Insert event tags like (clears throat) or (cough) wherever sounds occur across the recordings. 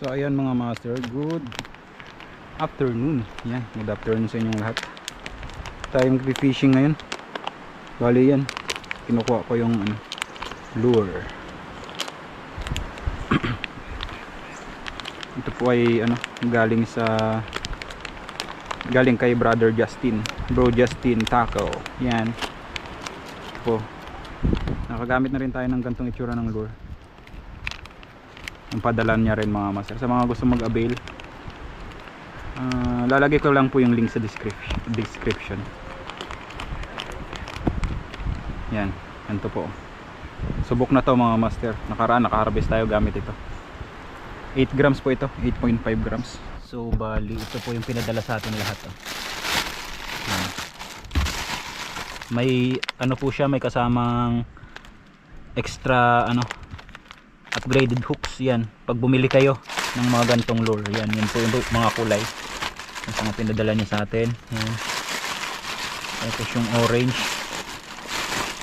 So ayan mga master, good afternoon. Yan, good afternoon sa inyong lahat. Tayo mag-fishing ngayon. Bali yan, kinukuha ko yung ano, lure. (clears throat) Ito po ay ano, galing sa galing kay brother Justin. Bro Justin Taco. Yan. Po. Nakagamit na rin tayo ng gantong itsura ng lure ang padalan niya rin mga master. Sa mga gusto mag-avail ah, lalagay ko lang po yung link sa description description. Yan ganito po. Subok na to mga master. Nakaraan nakaharvest tayo gamit ito. 8 grams po ito. 8.5 grams. So bali ito po yung pinadala sa atin lahat oh. May ano po siya may kasamang extra ano upgraded hooks yan. Pag bumili kayo ng mga gantong lure yan yan po yung mga kulay. Yung mga pinadala niya sa atin. Yan. Tapos yung orange.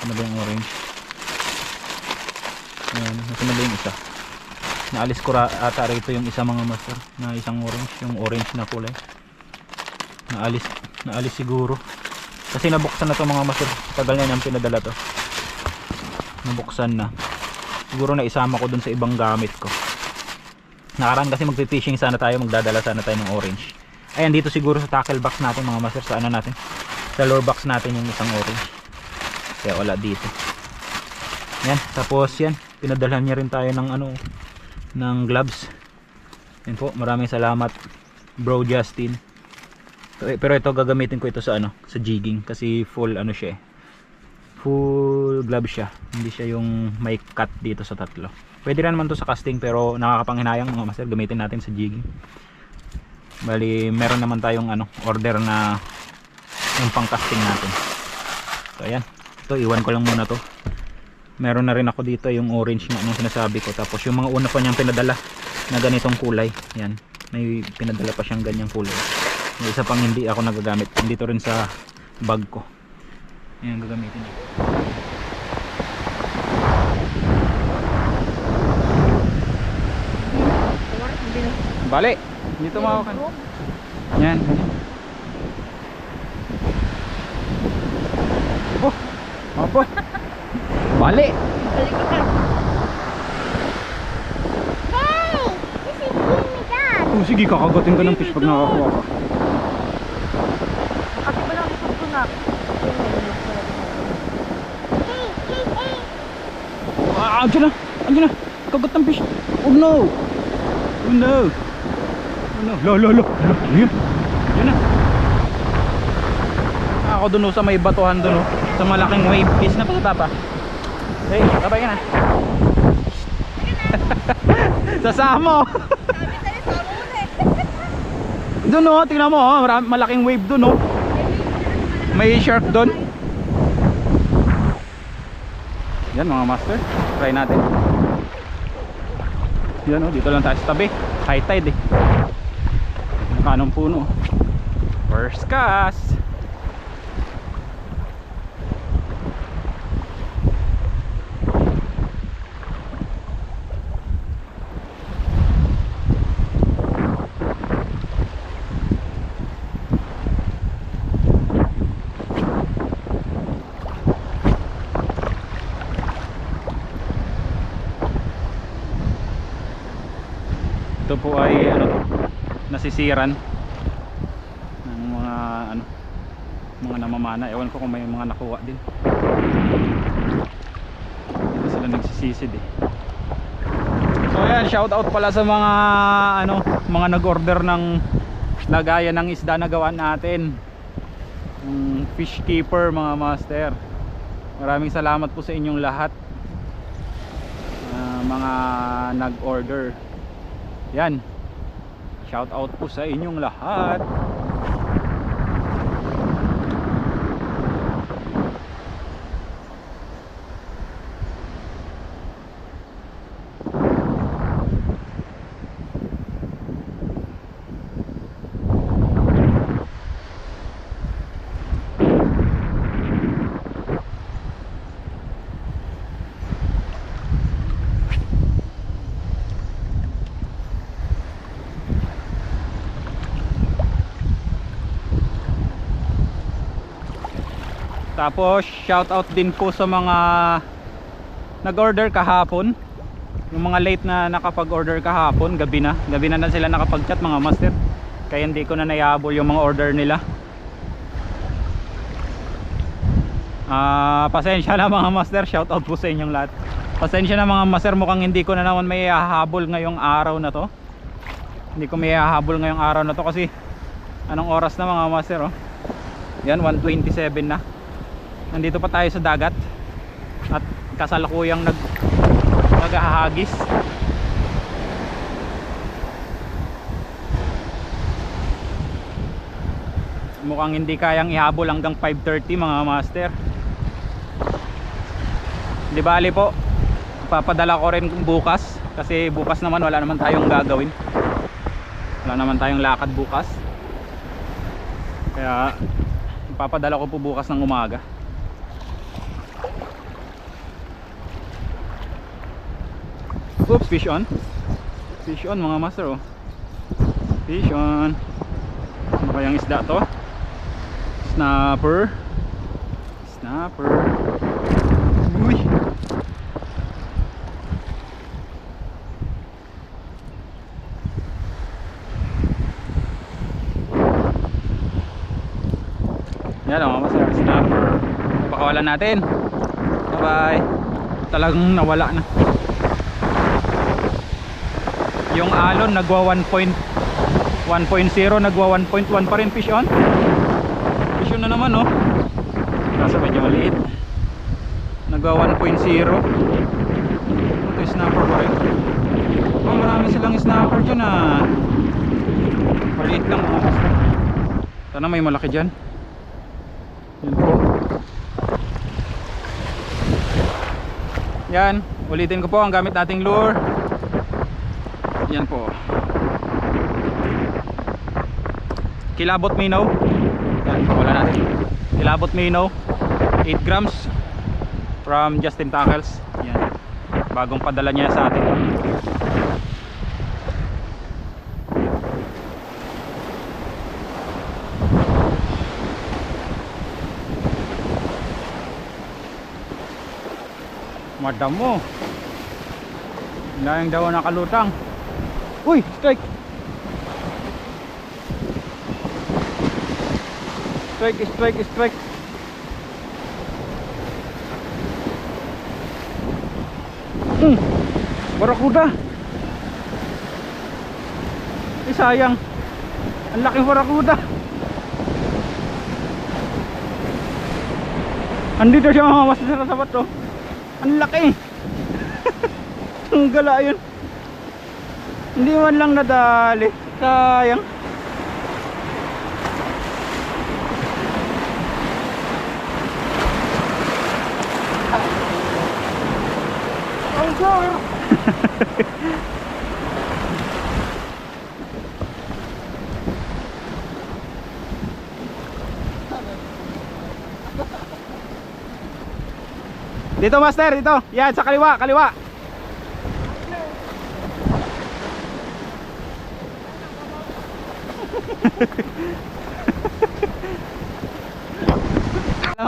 Ano ba yung orange? Yan ano ba yung isa. Naalis ko ata rito yung isa mga master na isang orange yung orange na kulay. Naalis naalis siguro. Kasi nabuksan na to mga master. Tagal na niyang pinadala to. Nabuksan na siguro na isama ko dun sa ibang gamit ko. Nakaraan kasi magpipishing sana tayo magdadala sana tayo ng orange. Ayan dito siguro sa tackle box natin mga master sa ano natin sa lure box natin yung isang orange. Kaya wala dito. Yan tapos yan pinadalhan niya rin tayo ng ano ng gloves. Yan po maraming salamat bro Justin. Pero ito gagamitin ko ito sa ano sa jigging kasi full ano siya eh full glove siya. Hindi siya yung may cut dito sa tatlo. Pwede rin naman to sa casting pero nakakapanghinayang mga master gamitin natin sa jigging. Bali meron naman tayong ano order na yung pang casting natin. So ayan. Ito iwan ko lang muna to. Meron na rin ako dito yung orange nga nung sinasabi ko. Tapos yung mga una pa niyang pinadala na ganitong kulay. Yan may pinadala pa siyang ganyang kulay. May isa pang hindi ako nagagamit. Dito rin sa bag ko yan gagamitin niya. Bali, dito mo kan. Yan. Oh, apa? Bali. Hey! This is Jimmy Dad! Oh, sige, kakagatin ka ng fish pag nakakuha ka. Kasi ba lang isang tunak? Hey, hey, hey! Ah, andyan na. Andyan na. Kagat ng fish. Oh no. Oh no. Oh no. Lo, lo, lo. Lo, Yan. Yan na. Ah, Ako dun oh, sa may batuhan dun oh. Sa malaking wave fish na patata pa. Hey, kabay ka na. (laughs) Sasama oh. (laughs) Doon oh, tingnan mo oh, malaking wave doon oh. May shark doon. Yan mga master, try natin. Yan oh, dito lang tayo sa tabi. High tide eh. Kanong puno. First cast. Ito po ay ano nasisiran ng mga ano mga namamana. Ewan ko kung may mga nakuha din. Dito sila nagsisisid eh. So ayan, shout out pala sa mga ano, mga nag-order ng lagayan ng isda na gawa natin. Yung fish keeper mga master. Maraming salamat po sa inyong lahat. Ah, mga nag-order. Yan. Shout out po sa inyong lahat. Tapos shout out din po sa mga nag-order kahapon. Yung mga late na nakapag-order kahapon, gabi na. Gabi na na sila nakapag-chat mga master. Kaya hindi ko na nayabol yung mga order nila. Ah, pasensya na mga master, shout out po sa inyong lahat. Pasensya na mga master, mukhang hindi ko na naman may hahabol ngayong araw na to. Hindi ko may hahabol ngayong araw na to kasi anong oras na mga master oh. Yan 127 na. Nandito pa tayo sa dagat at kasalukuyang nag naghahagis. Mukhang hindi kayang ihabol hanggang 5:30 mga master. Di bali po. Papadala ko rin bukas kasi bukas naman wala naman tayong gagawin. Wala naman tayong lakad bukas. Kaya papadala ko po bukas ng umaga. Oops, fish on. Fish on mga master oh. Fish on. Ano kayang isda to? Snapper. Snapper. Uy. Yan oh, mga master. Snapper. Pakawalan natin. Bye bye. Talagang nawala na yung alon nagwa 1.1.0 nagwa 1.1 pa rin fish on. Fish on na naman oh. Kaso medyo maliit. Nagwa 1.0 ito snapper pa rin. Oh marami silang snapper dyan ah. Maliit lang basta sana may malaki dyan. Yan po. Yan ulitin ko po ang gamit nating lure yan po. Kilabot minaw. Yan wala natin kilabot minaw. 8 grams from Justin Tackles. Yan. Bagong padala niya sa atin. Madam mo. Layang daw nakalutang Uy, strike. Strike, strike, strike. Hmm. Barakuda. Eh sayang. Ang laki barakuda. Andito siya mga mas sa sabat to. Ang laki. (laughs) Ang gala yun. Hindi man lang nadali. Sayang. Ang sayang. Dito master, dito. Yan sa kaliwa, kaliwa.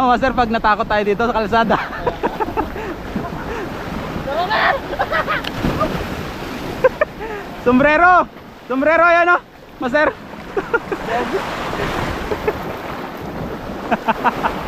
Mo master, pag natakot tayo dito sa kalsada. (laughs) Sombrero! Sombrero yan oh! Master! (laughs)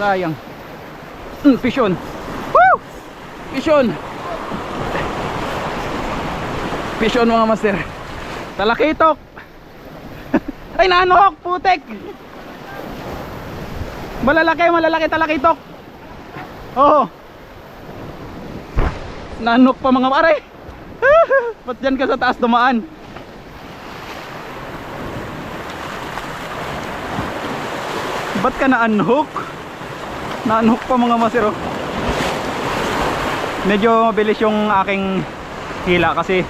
sayang. Mm, fish on Woo! fish on mga master. Talakitok. (laughs) Ay nanok putek malalaki malalaki talakitok. Oo. Nanok pa mga pare (laughs) ba't dyan ka sa taas dumaan? Ba't ka na-unhook? Na-unhook pa mga masero. Medyo mabilis yung aking hila kasi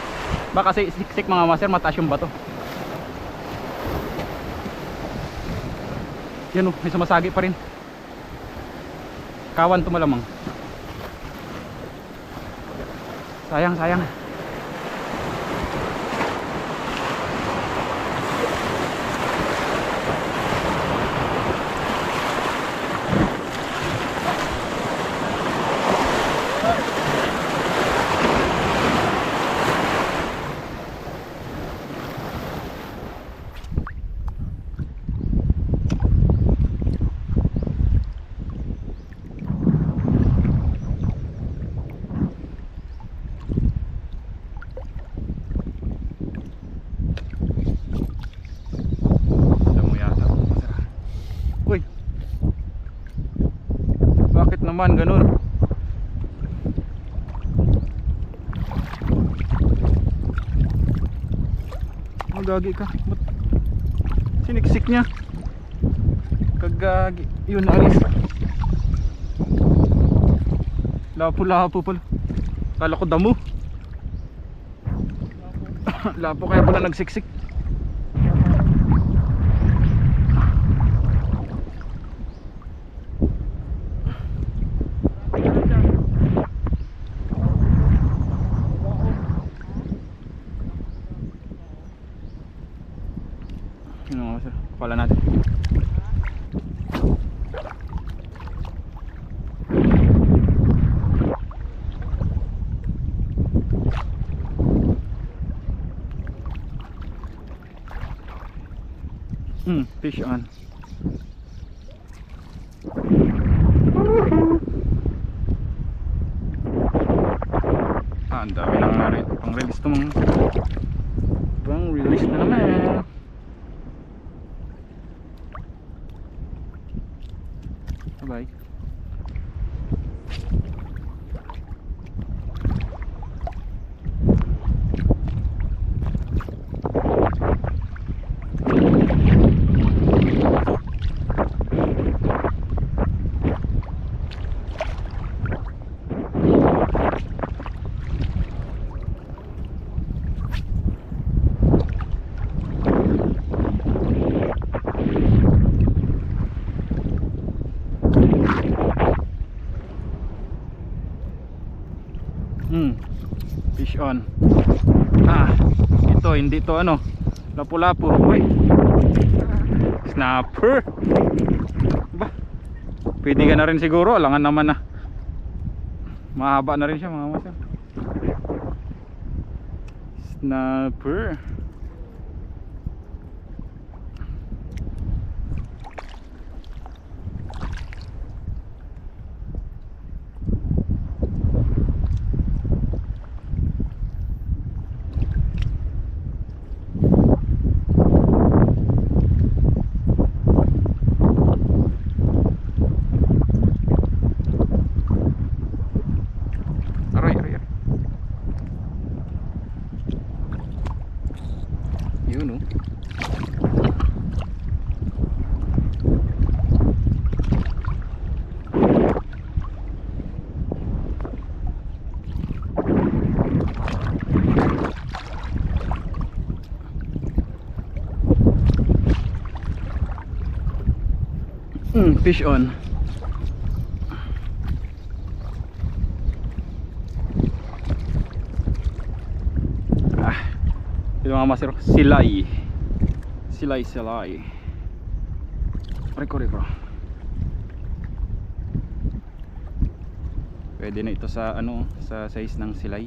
baka kasi siksik mga maser mataas yung bato. Yan o, may sumasagi pa rin. Kawan to malamang. Sayang, sayang. Alam mo yata mga maser. Uy. Bakit naman ganun? Magagi ka. Ba't siniksik niya? Kagagi. Yun, alis. Lapo-lapo pala. Kala ko damo. (coughs) Lapo kaya pala nagsiksik. Ano nga sir? Pala natin. Hmm, fish on. Ah, ang dami lang na. Pang release mga. Pang release na naman. Bye. Hmm. Fish on. Ah, ito hindi to ano. Lapu-lapu. Uy. Snapper. Ba. Pwede ka na rin siguro, alangan naman na. Mahaba na rin siya mga masa. Snapper. Aray, aray, aray. Yun oh. Fish on. Ah, ito mga masero, silay. Silay, silay. Reko, reko. Pwede na ito sa ano, sa size ng silay.